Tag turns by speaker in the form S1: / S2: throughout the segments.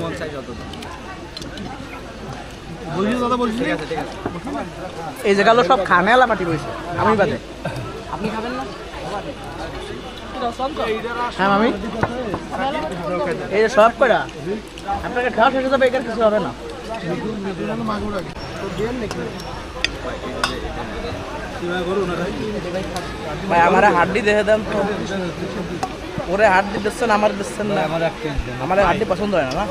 S1: মন চাই যত
S2: এই জায়গাগুলো সব খানেওয়ালা পার্টি রয়েছে। আমি বাদে। আপনি খাবেন না? হ্যাঁ মামি। এই যে সব করা আপনাকে খাওয়া শেষ এখানে কিছু হবে না। ভাই আমার হাড্ডি দেখে দেন তো। ওরে হাড্ডি দিচ্ছেন আমার দিচ্ছেন না।
S1: আমার
S2: হাড্ডি পছন্দ হয় না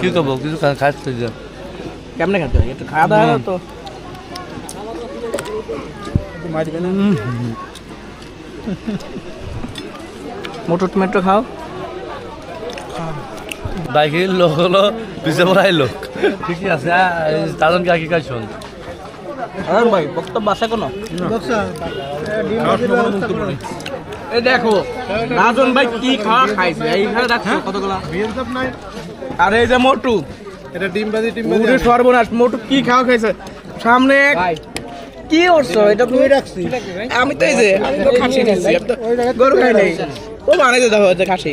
S1: কি করব? কিছু খাচ্ছে
S2: কেমনে খেতে হয়? একটু খাওয়া দাওয়া তো। মোটর টমেটো খাও।
S1: বাইকের লোক হলো পিছিয়ে পড়াই লোক। ঠিকই আছে তাজন কাকি কাজ শোন।
S2: আদান ভাই বক্তব্য আছে কোনো? এই দেখো রাজন ভাই কি খাওয়া খাইছে? এইখানে দেখছ কতগুলা। আর এই যে মোটু
S3: এটা ডিম বাজি ডিম
S2: উড়ে সর্বনাশ মোটু কি খাওয়া খাইছে? সামনে কি করছ? এটা তুমি
S3: রাখছি।
S2: আমি তো এই যে আমি তো খাসি নিচ্ছি তো গরু খাই নাই। ও বানাইতে দেখো হচ্ছে খাসি।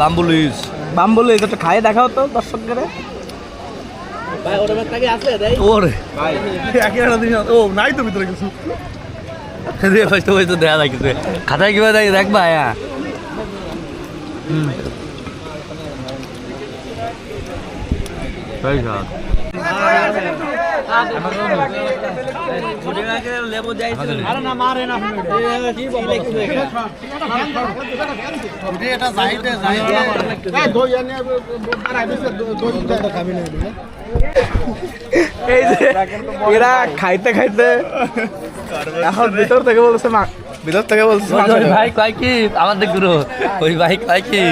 S1: বাম্বু লুইস
S2: বাম্বুল এই তো খাই দেখাও তো দর্শকদের। ভাই। ওর মধ্যে আছে এই যে এরা খাইতে খাইতে এখন ভিতর থেকে বলছে মা- ভিতর থেকে বলছে
S1: ওই ভাই কয় কি আমাদের গুরু ওই ভাই কয় কি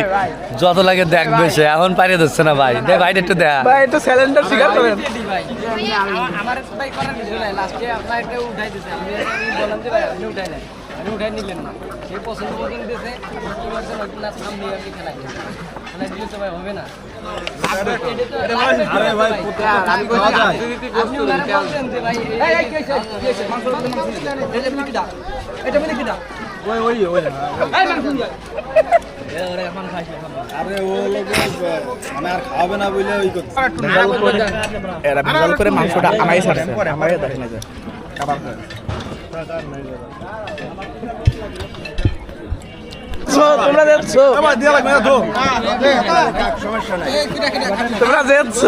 S1: যত লাগে দেখবে সে এখন পারিয়ে দিচ্ছে না ভাই দে ভাই একটু দেয়া
S2: ভাই একটু স্যালেন্ডার শিকার করেন
S4: আমার ভাই করার কিছু নাই লাস্টে আপনার একটা উঠাই দিছে আমি আমি বললাম যে ভাই আপনি উঠাই নেন আপনি উঠাই নিলেন না সে পছন্দ মতন দিয়েছে কি করছেন না সামনে আপনি খেলাই দিয়েছেন খেলাই দিলে তো ভাই হবে না আরে ভাই আপনি উনারে বলছেন যে ভাই এই এই কি হইছে কি মাংস এই যে মিলিকি দা এটা মিলিকি দা ওই ওই ওই। এই
S3: মানে আর খাবে না বলে ওই করছে।
S2: এরা বিশাল করে মাংসটা আমাই ছাড়ছে। আমাই দেখে না যে তোমরা দেখছ। তোমরা দেখছ।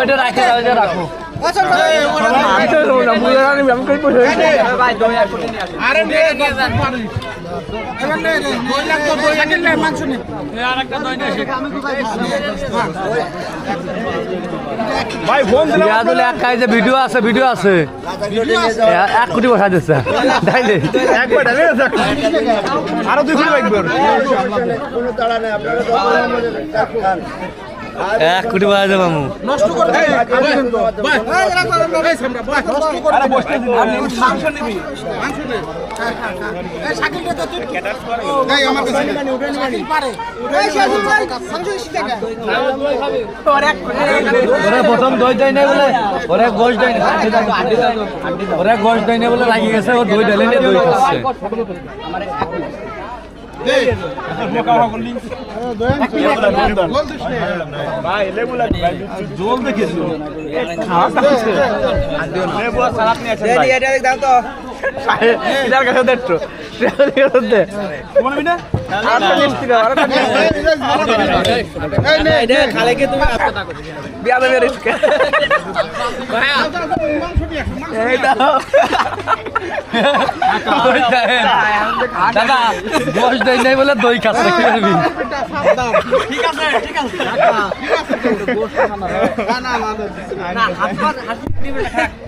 S1: ওইটা রাখে রাখো। ভিডিও আছে ভিডিও আছে। এক কোটি বসা দিচ্ছে। তাইলে
S3: আরও দুই কোটি লাগবে
S1: এক কোটি দে মামু।
S3: নষ্ট করে
S1: ওরে প্রথম দই দেয় না বলে ওরে গোশ দেয় না ওরে গোশ দেয় না বলে লাগি গেছে ও দই ঢেলে দই খাচ্ছে।
S3: জল দেখেছি
S2: দাও তো এটার কাছে দেখছ এটার কাছে দে আর তো মিষ্টি দাও আর
S3: এই নে
S2: এটা খালে কি তুমি বিয়া দেবে রিস্কে এই দাও
S1: দাদা গোশ দেয় নাই বলে দই খাচ্ছে কি করবি
S2: দিকে দিকে এদিক ধরো কাছে যা, কাছে দাও কাছে
S3: ফোন করছ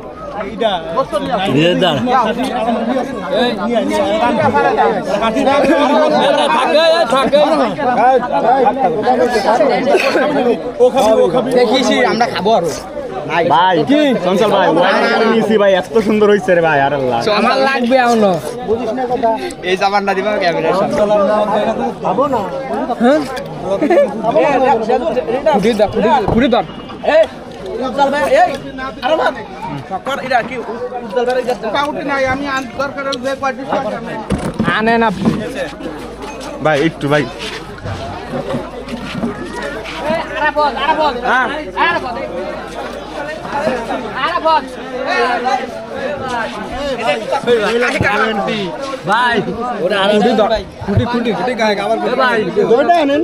S2: দেখিছি আমরা খাব আরও
S5: ভাই চঞ্চল ভাই নিয়েছি ভাই এত সুন্দর আল্লাহ
S4: আমার লাগবে এখনও ধর
S2: উজ্জ্বল ভাই এই আরে ভাই সকর এটা কি উজ্জ্বল ভাই যাচ্ছে কাউটি নাই আমি আন দরকার যে কয়টি
S4: আনেন আপনি
S5: ভাই একটু ভাই
S2: হ্যাঁ
S4: আরাপদ আরাপদ
S1: ভাই ওরে আর খুঁটি গায়ে আবার ভাই
S5: দইটা আনেন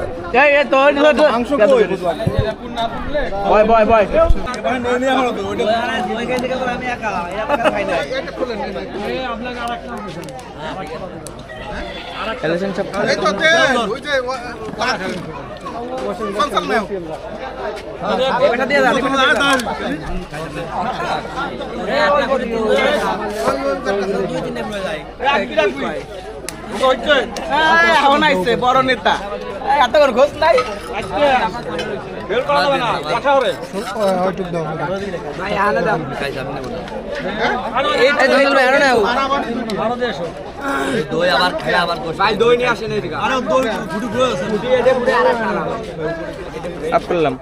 S1: দোয়ান না কেন ভাই
S5: শাকিল দই খাবে আনো দই দই সব একসাথে খাবে
S3: কি কও
S5: যেটুক করছি
S2: এই এই তো। মাংস কই? বয় বয় বয়।
S3: এই তো দে ওই যে চঞ্চল নেও
S2: এটা দিয়ে দাও এখন আইছে বড় নেতা। এত করে ঘোষ নাই। দই
S1: আবার খেয়ে আবার
S2: ভাই নিয়ে আসেন করলাম।